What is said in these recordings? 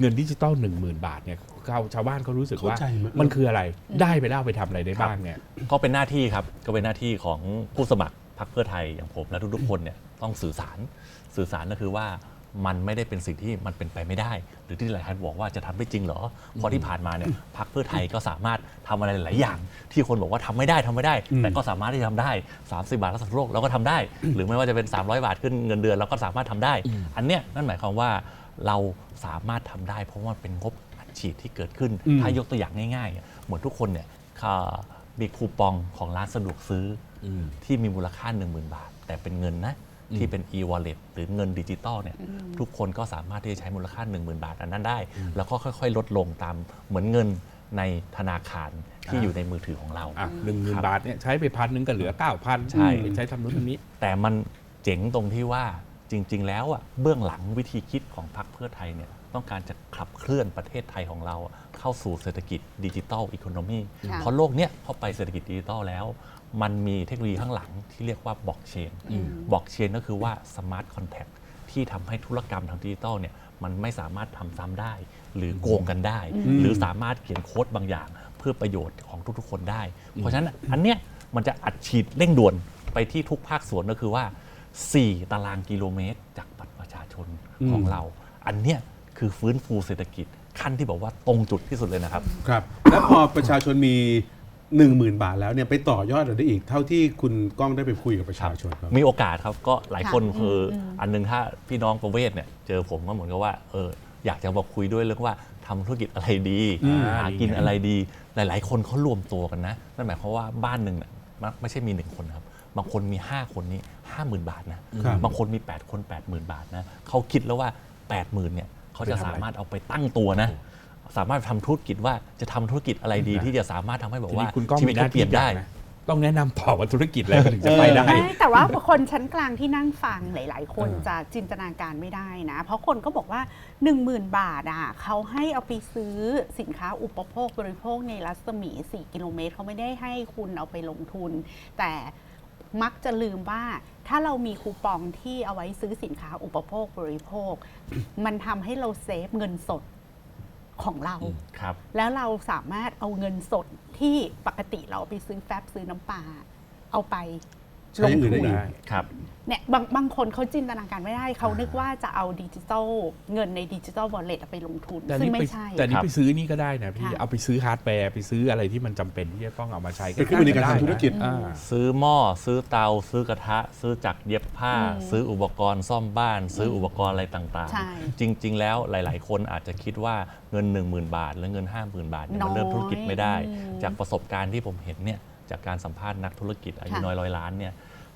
เงินดิจิตอลหนึ่งหมื่นบาทเนี่ยเขาชาวบ้านเขารู้สึกว่า เข้าใจมั้ย มันคืออะไรได้ไปแล้วเอาไปทำอะไรได้บ้างเนี่ย ก็เป็นหน้าที่ครับก็เป็นหน้าที่ของผู้สมัครพรรคเพื่อไทยอย่างผมและทุกๆคนเนี่ยต้องสื่อสารสื่อสารก็คือว่ามันไม่ได้เป็นสิ่งที่มันเป็นไปไม่ได้ หรือที่หลายท่านบอกว่าจะทำได้จริงเหรอเพราะที่ผ่านมาเนี่ยพรรคเพื่อไทยก็สามารถทำอะไรหลายอย่าง ที่คนบอกว่าทำไม่ได้ทำไม่ได้ แต่ก็สามารถที่จะทำได้ 30 บาทรักษาโรคเราก็ทำได้ หรือไม่ว่าจะเป็น 300 บาทขึ้นเงินเดือนเราก็สามารถทำได้ อันเนี้ยนั่นหมายความว่า เราสามารถทำได้ เพราะว่าเป็นงบอัดฉีดที่เกิดขึ้นอืมถ้ายกตัวอย่างง่ายๆ เหมือนทุกคนเนี่ยค่ะมีคูปองของร้านสะดวกซื้ออมที่มีมูลค่า 10,000 บาท แต่เป็นเงินนะที่เป็น e-wallet หรือเงินดิจิตอลเนี่ยทุกคนก็สามารถที่จะใช้มูลค่า 10,000 บาทอันนั้นได้ แล้วก็ค่อยๆ ลดลงตามเหมือนเงินในธนาคารที่อ่าอยู่ในมือถือของเราอะหนึ่งหมื่คนรับบาทเนี่ยใช้ไปพันหนึ่งก็เหลือเก้าพันใช่ใช้ทำนู้นทำนี้ แต่มันเจ๋งตรงที่ว่า จริง ๆ แล้วอะเบื้องหลังวิธีคิดของพรรคเพื่อไทยเนี่ยต้องการจะขับเคลื่อนประเทศไทยของเราอะเข้าสู่เศรษฐกิจดิจิทัลอีโคโนมีค่ะเพราะโลกเนี้ยพอไปเศรษฐกิจดิจิทัลแล้ว มันมีเทคโนโลยีข้างหลังที่เรียกว่าบล็อกเชนบล็อกเชนก็คือว่าสมาร์ทคอนแท็กที่ทำให้ธุรกรรมทางดิจิทัลเนี่ยมันไม่สามารถทำซ้ำได้ หรือโกงกันได้ หรือสามารถเขียนโค้ดบางอย่าง เพื่อประโยชน์ของทุกๆ คนได้ เพราะฉะนั้นอันเนี้ยมันจะอัดฉีดเร่งด่วนไปที่ทุกภาคส่วนก็คือว่า 4 ตารางกิโลเมตร จากบัตรประชาชนของเรา อันเนี้ยคือฟื้นฟูเศรษฐกิจขั้นที่บอกว่าตรงจุดที่สุดเลยนะครับ ครับ แล้วพอประชาชนมี 1 0,000 บาทแล้วเนี่ยไปต่อยอดอะไรได้อีก เท่าที่คุณก้องได้ไปคุยกับประชาชนครับ มีโอกาสครับก็หลายคนค่ะคืออม อันหนึงถ้าพี่น้องประเวศเนี่ยเจอผมก็เหมือนกับว่าเอออยากจะมาคุยด้วยเรื่องว่าทำธุรกิจอะไรดีอืม หากินนี่ไงอะไรดี หลาย ๆ คนเขารวมตัวกันนะนั่นหมายความว่าบ้านหนึ่งเนี่ยมันไม่ใช่มีหนึ่งคนครับ บางคนมี 5 คนนี้ห้าหมื่นบาทนะ ครับ บางคนมี 8 คน 8 0,000 บาทนะเขาคิดแล้วว่า 8 0,000เนี่ยเขาจะสามารถเอาไปตั้งตัวนะ สามารถทำธุรกิจว่าจะทำธุรกิจอะไรดีที่จะสามารถทำให้แบบทีว่านี้คุณก้องชีวิมีตหเขาน้าเปลี่ที่ยนได้อย่างนะต้องแนะนำต่อว่าธุรกิจอะไรมันถึงจะไปได้ ไม่แต่ว่าคนชั้นกลางที่นั่งฟังหลาย ๆ คนเออ จะจินตนาการไม่ได้นะ เพราะคนก็บอกว่า 10,000 บาทอะเขาให้เอาไปซื้อสินค้าอุปโภคบริโภคในรัศมี 4 กิโลเมตรเขาไม่ได้ให้คุณเอาไปลงทุน แต่ มักจะลืมว่าถ้าเรามีคูปองที่เอาไว้ซื้อสินค้าอุปโภคบริโภค มันทำให้เราเซฟเงินสดของเรา ครับ แล้วเราสามารถเอาเงินสดที่ปกติเราเอาไปซื้อแฟบซื้อน้ำปลาเอาไป ใช้อย่างอื่นได้อีกครับ เนี่ยบางบางคนเขาจินตนาการไม่ได้เขานึกว่าจะเอาดิจิตอลเงินในดิจิตอลวอลเล็ตไปลงทุน แต่ซึ่งนี่ไม่ไปใช่ แต่นี่ครับไปซื้อนี่ก็ได้นะพี่ ค่ะ เอาไปซื้อฮาร์ดแวร์ไปซื้ออะไรที่มันจำเป็นที่จะต้องเอามาใช้เป็นเครื่องมือในการทำธุรกิจ อ่า ซื้อหม้อซื้อเตา ซื้อกระทะ ซื้อจักรเย็บผ้าอืมซื้ออุปกรณ์ซ่อมบ้าน ซื้ออุปกรณ์อะไรต่างใช่ๆ จริง ๆ แล้วหลาย ๆ คนอาจจะคิดว่าเงิน 1 0,000 บาท หรือเงิน 50,000 บาทเนี่ยมันน้อยเริ่มธุรกิจไม่ได้ อืม จากประสบการณ์ที่ผมเห็นเนี่ย จากการสัมภาษณ์นักธุรกิจอายุค่ะน้อยร้อยล้านเนี่ย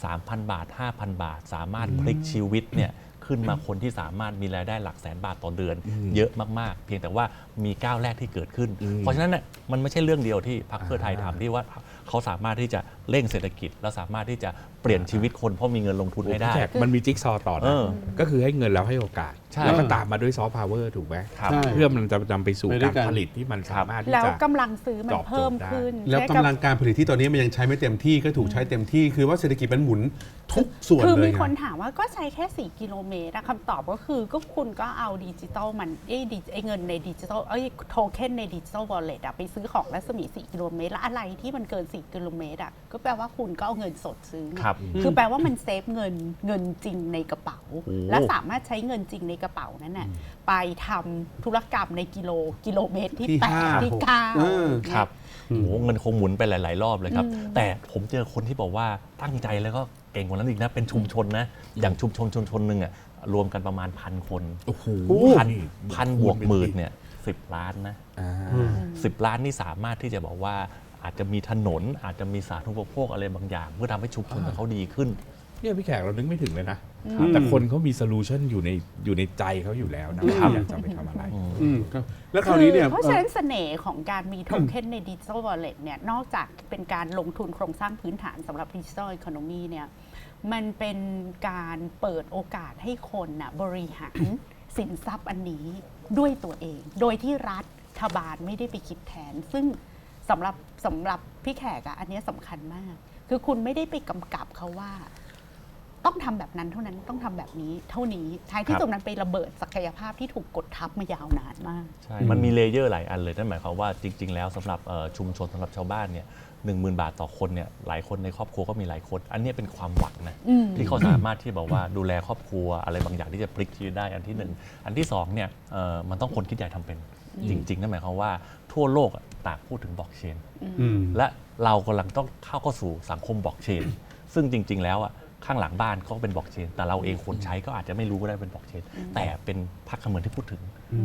3,000บาท 5,000 บาท สามารถพลิกชีวิตเนี่ยขึ้นมาคนที่สามารถมีรายได้หลักแสนบาทต่อเดือน เยอะมากๆ เพียงแต่ว่ามีก้าวแรกที่เกิดขึ้นอืมเพราะฉะนั้นเนี่ยมันไม่ใช่เรื่องเดียวที่พรรคเพื่อไทยทำที่ว่าเขาสามารถที่จะเร่งเศรษฐกิจ และสามารถที่จะเปลี่ยนชีวิตคนเพราะมีเงินลงทุนให้ได้ แขกมันมีจิ๊กซอว์ต่อเอนะอก็คือให้เงินแล้วให้โอกาส ใช่แล้วก็ตามมาด้วยซอฟต์พาวเวอร์ถูกไหมครับ ใช่ เพื่อมันจะนำไปสู่ไปด้กาวรยกัน ผลิตที่มันสามารถที่แล้วจะ กำลังซื้อมันตอบโจทย์เพิ่มได้ขึ้นแล้วใช้กำลังการผลิตที่ตอนนี้มันยังใช้ไม่เต็มที่ก็ถูกใช้เต็มที่คือว่าเศรษฐกิจมันหมุนทุกส่วนคือเลยมีไงคนถามว่าก็ใช้แค่ 4 กิโลเมตรอะคำตอบก็คือก็คุณก็เอาดิจิตอลมันเอ้ยดิไอ้เงินในดิจิตอลเอ้ยโทเค็นในดิจิตอลวอลเล็ตอะไปซื้อของรัศมี 4 กิโลเมตร แล้วอะไรที่มันเกิน 4 กิโลเมตรอะก็แปลว่าคุณก็เอาเงินสดซื้อไงครับ คือแปลว่ามันเซฟเงินเงินจริงในกระเป๋าโอ้และสามารถใช้เงินจริงในกระเป๋านั้นน่ะไปทำธุรกรรมในกิโลกิโลเมตรที่ที่แปดห้าที่หกเก้า เออ ครับโอ้โหเงินคงหมุนไปหลาย ๆ รอบเลยครับ อืม แต่ผมเจอคนที่บอกว่าตั้งใจแล้วก็เก่งกว่านั้นอีกนะ เป็นชุมชนนะ อย่างชุมชนชุมชนหนึ่งอะรวมกันประมาณพันคนโอ้โหพันนี่พันบวกหมื่นเนี่ยสิบล้านนะ อ่า สิบล้านนี่สามารถที่จะบอกว่า อาจจะมีถนน อาจจะมีสาธารณูปโภคอะไรบางอย่าง เพื่อทำให้ชุมชนของเขาดีขึ้น เนี่ยพี่แขกเรานึกไม่ถึงเลยนะอืมแต่คนเขามีโซลูชันอยู่ในอยู่ในใจเขาอยู่แล้วนะว่าอยากจะไปทำอะไร อืมครับแล้วคราวนี้เนี่ย เพราะเอ่ฉะอนั้นเสน่ห์ของการมีโทเค็นในดิจิทัลวอลเล็ตเนี่ยนอกจากเป็นการลงทุนโครงสร้างพื้นฐานสำหรับดิจิทัลอีโคโนมีเนี่ยมันเป็นการเปิดโอกาสให้คนน่ะบริหาร สินทรัพย์อันนี้ด้วยตัวเอง โดยที่รัฐบาลไม่ได้ไปคิดแทน ซึ่ง สำหรับสำหรับพี่แขกอะอันเนี้ยสำคัญมาก คือคุณไม่ได้ไปกำกับเขาว่า ต้องทำแบบนั้นเท่านั้นต้องทำแบบนี้ เท่านี้ท้ายที่ครับ สุดมันไประเบิดศักยภาพที่ถูกกดทับมายาวนานมาก ใช่ มันมีเลเยอร์หลายอันเลย นั่นหมายความว่าจริง ๆ แล้วสำหรับเอ่อชุมชนสำหรับชาวบ้านเนี่ยหนึ่งหมื่นบาทต่อคนเนี่ยหลายคนในครอบครัวก็มีหลายคน อันเนี้ยเป็นความหวังนะอืม ที่เขาสามารถที่บอกว่าดูแลครอบครัวอะไรบางอย่างที่จะพลิกชีวิตได้อันที่หนึ่งอันที่สองเนี่ยเอ่อมันต้องคนคิดใหญ่ทำเป็นจริง ๆ นั่นหมายความว่าทั่วโลกอะ ต่างพูดถึงบล็อกเชนอืมและเรากำลังต้องเข้าเข้าสู่สังคมบล็อกเชนซึ่งจริง ๆ แล้วอะข้างหลังบ้านเขาก็เป็นบล็อกเชนแต่เราเองคนใช้ก็อาจจะไม่รู้ก็ได้เป็นบล็อกเชนแต่เป็นพรรคการเมืองที่พูดถึง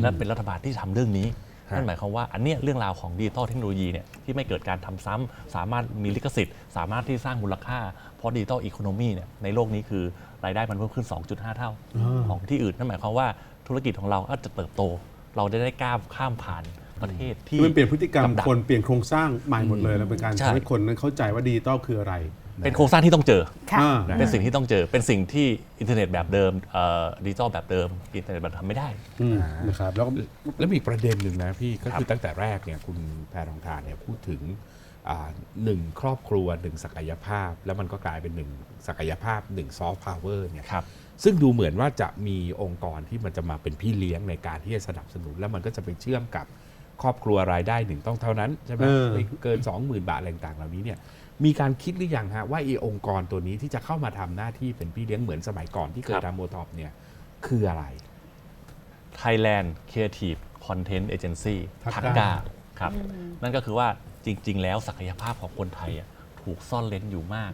และเป็นรัฐบาลที่ทำเรื่องนี้ฮะ นั่นหมายความว่าอันเนี้ยเรื่องราวของดิจิตอลเทคโนโลยีเนี่ยที่ไม่เกิดการทำซ้ำสามารถมีลิขสิทธิ์ สามารถที่สร้างมูลค่าเพราะดิจิตอลอีโคโนมีเนี่ยในโลกนี้คือรายได้มันเพิ่มขึ้น 2.5 เท่า ของที่อื่นนั่นหมายความว่าธุรกิจของเราก็จะเติบโต เราจะได้ก้าวข้ามผ่าน ประเทศที่มันเปลี่ยนพฤติกรรมกับดักคนเปลี่ยนโครงสร้างใหม่หมดเลยแล้วเป็นการใช่ทำให้คนนั้นเข้าใจว่าดิจิตอลคืออะไร เป็นโครงสร้างที่ต้องเจอค่ะอ่าเป็นสิ่งที่ต้องเจอ เป็นสิ่งที่อินเทอร์เน็ตแบบเดิมเอ่อดิจิทัลแบบเดิมอินเทอร์เน็ตแบบทำไม่ได้อืมนะครับแล้วก็แล้วมีอีกประเด็นหนึ่งนะพี่ก็ครับคือตั้งแต่แรกเนี่ยคุณแพรทองทานเนี่ยพูดถึงอ่าหนึ่งครอบครัวหนึ่งศักยภาพ แล้วมันก็กลายเป็นหนึ่งศักยภาพหนึ่งซอฟต์พาวเวอร์เนี่ยครับซึ่งดูเหมือนว่าจะมีองค์กรที่มันจะมาเป็นพี่เลี้ยงในการที่จะสนับสนุน แล้วมันก็จะไปเชื่อมกับ ครอบครัวรายได้หนึ่งต้องเท่านั้นใช่ไหมเออไม่เกิน 20,000 บาทอะไรต่างๆเหล่านี้เนี่ยมีการคิดหรือยังฮะว่าไอ้องค์กรตัวนี้ที่จะเข้ามาทำหน้าที่เป็นพี่เลี้ยงเหมือนสมัยก่อนที่เคยครับทำโมท็อปเนี่ยคืออะไร Thailand Creative Content Agency ทักทักกากาครับนั่นก็คือว่าจริง ๆ แล้วศักยภาพของคนไทยอะถูกซ่อนเลนอยู่มาก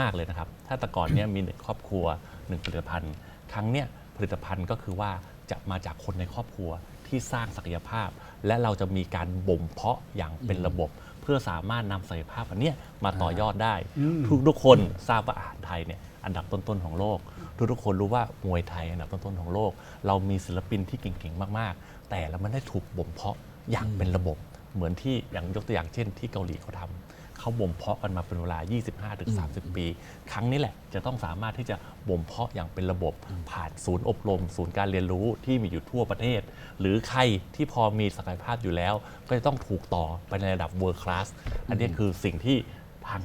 มาก ๆ เลยนะครับ ถ้าแต่ก่อนเนี้ยมีหนึ่งครอบครัวหนึ่งผลิตภัณฑ์ ครั้งเนี้ยผลิตภัณฑ์ก็คือว่าจะมาจากคนในครอบครัว ที่สร้างศักยภาพ และเราจะมีการบ่มเพาะอย่างเป็นระบบ เพื่อสามารถนำศักยภาพอันเนี้ยมาต่อยอดได้ ทุกทุกๆคนทราบว่าอาหารไทยเนี่ยอันดับต้นๆของโลก ทุกทุกๆคนรู้ว่ามวยไทยอันดับต้นๆของโลก เรามีศิลปินที่เก่งๆ มากๆ แต่เราไม่ได้ถูกบ่มเพาะอย่างเป็นระบบ เหมือนที่อย่างยกตัวอย่างเช่น ที่เกาหลีเขาทำ เขาบ่มเพาะกันมาเป็นเวลา 25-30 ปี ครั้งนี้แหละจะต้องสามารถที่จะบ่มเพาะอย่างเป็นระบบผ่านศูนย์อบรม ศูนย์การเรียนรู้ที่มีอยู่ทั่วประเทศ หรือใครที่พอมีศักยภาพอยู่แล้ว ก็จะต้องถูกต่อไปในระดับ world class อันนี้คือสิ่งที่ทาง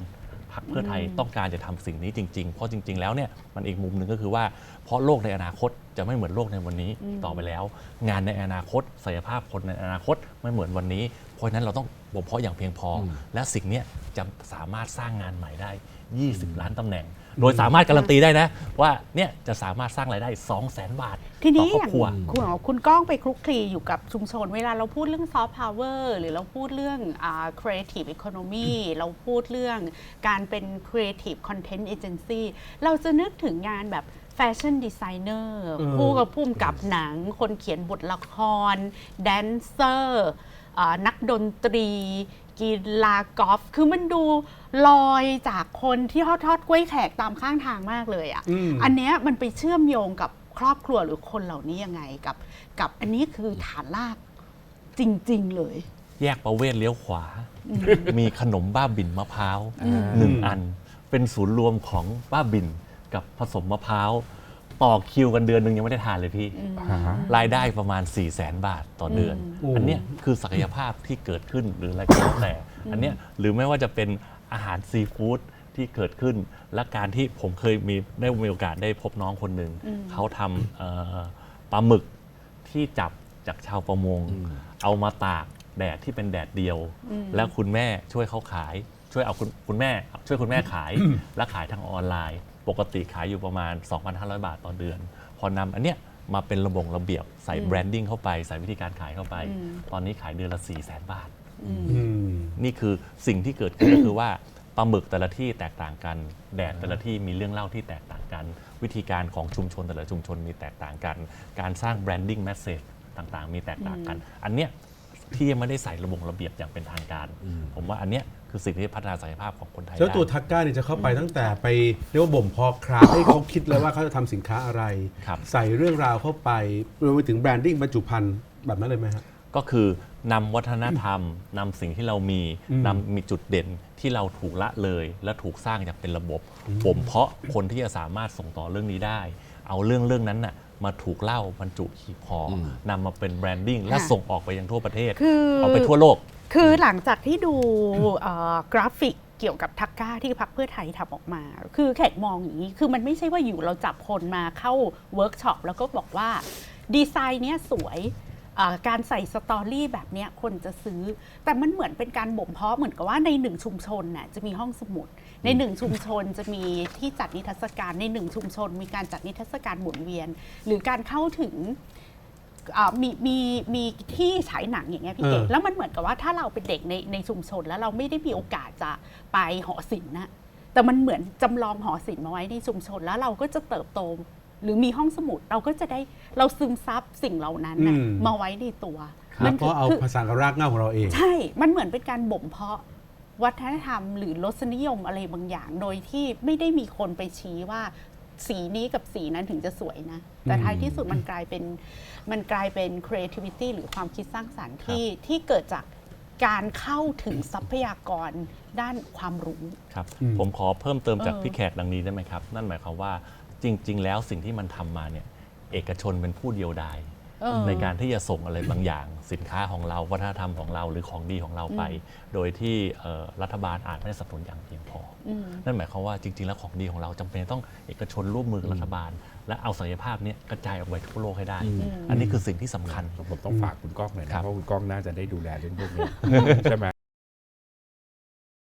พรรคเพื่อไทยต้องการจะทำสิ่งนี้จริง ๆ เพราะจริง ๆ แล้วเนี่ยมันอีกมุมหนึ่งก็คือว่า เพราะโลกในอนาคตจะไม่เหมือนโลกในวันนี้ต่อไปแล้ว งานในอนาคตศักยภาพคนในอนาคตไม่เหมือนวันนี้เพ ราะฉะนั้นเราต้องบ่มเพาะอย่างเพียงพออและสิ่งเนี้ยจะสามารถสร้างงานใหม่ได้ 20 ล้านตำแหน่ง โดยสามารถการันตีได้นะ ว่าเนี่ยจะสามารถสร้างรายได้ 2 0 0 0 0 0 บาท ทีต่อนี้ครออบย่างครัวคุณคุณก้องไปคลุกคลีอยู่กับชุมชน เวลาเราพูดเรื่องซอฟต์พาวเวอร์หรือเราพูดเรื่องอ่า creative economy เราพูดเรื่องการเป็น creative content agency เราจะนึกถึงงานแบบแฟชั่นดีไซเนอร์เออผู้กับผู้กำกับหนัง คนเขียนบทละคร แดนเซอร์อ่า นักดนตรี กีฬากอล์ฟคือมันดูลอยจากคนที่ทอดทอดกล้วยแขกตามข้างทางมากเลยอะอืมอันเนี้ยมันไปเชื่อมโยงกับครอบครัวหรือคนเหล่านี้ยังไงกับ กับอันนี้คือฐานรากจริง ๆ เลย แยกประเวศเลี้ยวขวา มีขนมบ้าบินมะพร้าวหนึ่งอัน เป็นศูนย์รวมของบ้าบินกับผสมมะพร้าว ต่อคิวกันเดือนหนึงยังไม่ได้ทานเลยพี่รายได้ประมาณ 4 0 0แสนบาทต่อเดือน อืม อันเนี้ยคือศักยภาพที่เกิดขึ้นหรืออะไรก็แล้วแต่ อันเนี้ยหรือไม่ว่าจะเป็นอาหารซีฟู้ดที่เกิดขึ้น และการที่ผมเคยมีได้มีโอกาสได้พบน้องคนหนึ่ง เขาทำเอ่อปลาหมึกที่จับจากชาวประมง เอามาตากแดดที่เป็นแดดเดียว แล้วคุณแม่ช่วยเขาขาย ช่วยเอาคุณคุณแม่ ช่วยคุณแม่ขาย และขายทางออนไลน์ ปกติขายอยู่ประมาณ 2,500 บาทต่อเดือน พอนำอันเนี้ยมาเป็นระบบระเบียบใส่แบรนดิ้งเข้าไป ใส่วิธีการขายเข้าไป ตอนนี้ขายเดือนละ 4 0 0 0 0 0บาทอืมนี่คือสิ่งที่เกิดขึ้นก็คือว่าปลาหมึกแต่ละที่แตกต่างกัน แดดแต่ละที่มีเรื่องเล่าที่แตกต่างกัน วิธีการของชุมชนแต่ละชุมชนมีแตกต่างกัน การสร้างแบรนดิ้งแมสเซจต่างๆ มีแตกต่างกัน อันเนี้ย ที่ยังไม่ได้ใส่ระบบระเบียบอย่างเป็นทางการ ผมว่าอันเนี้ยคือสิ่งที่พัฒนาศักยภาพของคนไทยแล้วตัวได้ ทักก้าเนี่ยจะเข้าไปตั้งแต่ไปเรียกว่าบ่มเพาะคราฟให้เขาคิดแล้วว่าเขาจะทำสินค้าอะไร ครับ ใส่เรื่องราวเข้าไปรวมไปถึงแบรนดิ้งบรรจุภัณฑ์แบบนั้นเลยไหมฮะ ก็คือนำวัฒนธรรมนำสิ่งที่เรามีอืมนำมีจุดเด่นที่เราถูกละเลย และถูกสร้างอย่างเป็นระบบบ่มเพาะคนที่จะสามารถส่งต่อเรื่องนี้ได้ เอาเรื่องเรื่องนั้นน่ะ มาถูกเล่าบรรจุหีบห่อนำมาเป็นแบรนดิ้งและค่ะ ส่งออกไปยังทั่วประเทศ คือเอาไปทั่วโลก คือหลังจากที่ดูเอ่อกราฟิกเกี่ยวกับทักก้าที่พักเพื่อไทยทำออกมา คือแขกมองอย่างนี้ คือมันไม่ใช่ว่าอยู่เราจับคนมาเข้าเวิร์กช็อปแล้วก็บอกว่าดีไซน์เนี้ยสวยอ่า การใส่สตอรี่แบบเนี้ยคนจะซื้อ แต่มันเหมือนเป็นการบ่มเพาะเหมือนกับว่าในหนึ่งชุมชนน่ะจะมีห้องสมุด ในหนึ่งชุมชนจะมีที่จัดนิทรรศการในหนึ่งชุมชน มีการจัดนิทรรศการหมุนเวียน หรือการเข้าถึงอ่ามีมีมีที่ฉายหนังอย่างเงี้ยพี่เก๋เออแล้วมันเหมือนกับว่าถ้าเราเป็นเด็กในในชุมชน แล้วเราไม่ได้มีโอกาสจะไปหอศิลป์นะแต่มันเหมือนจำลองหอศิลป์มาไว้ในชุมชนแล้วเราก็จะเติบโต หรือมีห้องสมุดเราก็จะได้เราซึมซับสิ่งเหล่านั้นน่ะอืม มาไว้ในตัวแล้วก็เอาคือ ภาษากบรากเหง้าของเราเอง ใช่ มันเหมือนเป็นการบ่มเพาะวัฒนธรรมหรือรสนิยมอะไรบางอย่าง โดยที่ไม่ได้มีคนไปชี้ว่า สีนี้กับสีนั้นถึงจะสวยนะ แต่อืมท้ายที่สุดมันกลายเป็นมันกลายเป็น creativity หรือความคิดสร้างสรรค์ที่ที่เกิดจากการเข้าถึงทรัพยากรด้านความรู้ ครับ อืม ผมขอเพิ่มเติมจากเออ พี่แขกดังนี้ได้ไหมครับ นั่นหมายความว่า จริง ๆ แล้วสิ่งที่มันทำมาเนี่ยเอกชนเป็นผู้เดียวดาย เออ ในการที่จะส่งอะไรบางอย่างสินค้าของเราวัฒนธรรมของเราหรือของดีของเราไป โดยที่เอ่อรัฐบาลอาจไม่ได้สนับสนุนอย่างเพียงพออมนั่นหมายความว่าจริง ๆ แล้วของดีของเราจำเป็นต้องเอกชนร่วมมือกับรัฐบาล และเอาศักยภาพเนี้กระจายออกไปทั่วโลกให้ได้ อันนี้คือสิ่งที่สำคัญ ผมต้องฝากคุณก้องหน่อยครันะบเพราะคุณก้องน่าจะได้ดูแลเรื่องพวกนี้ ใช่ไหม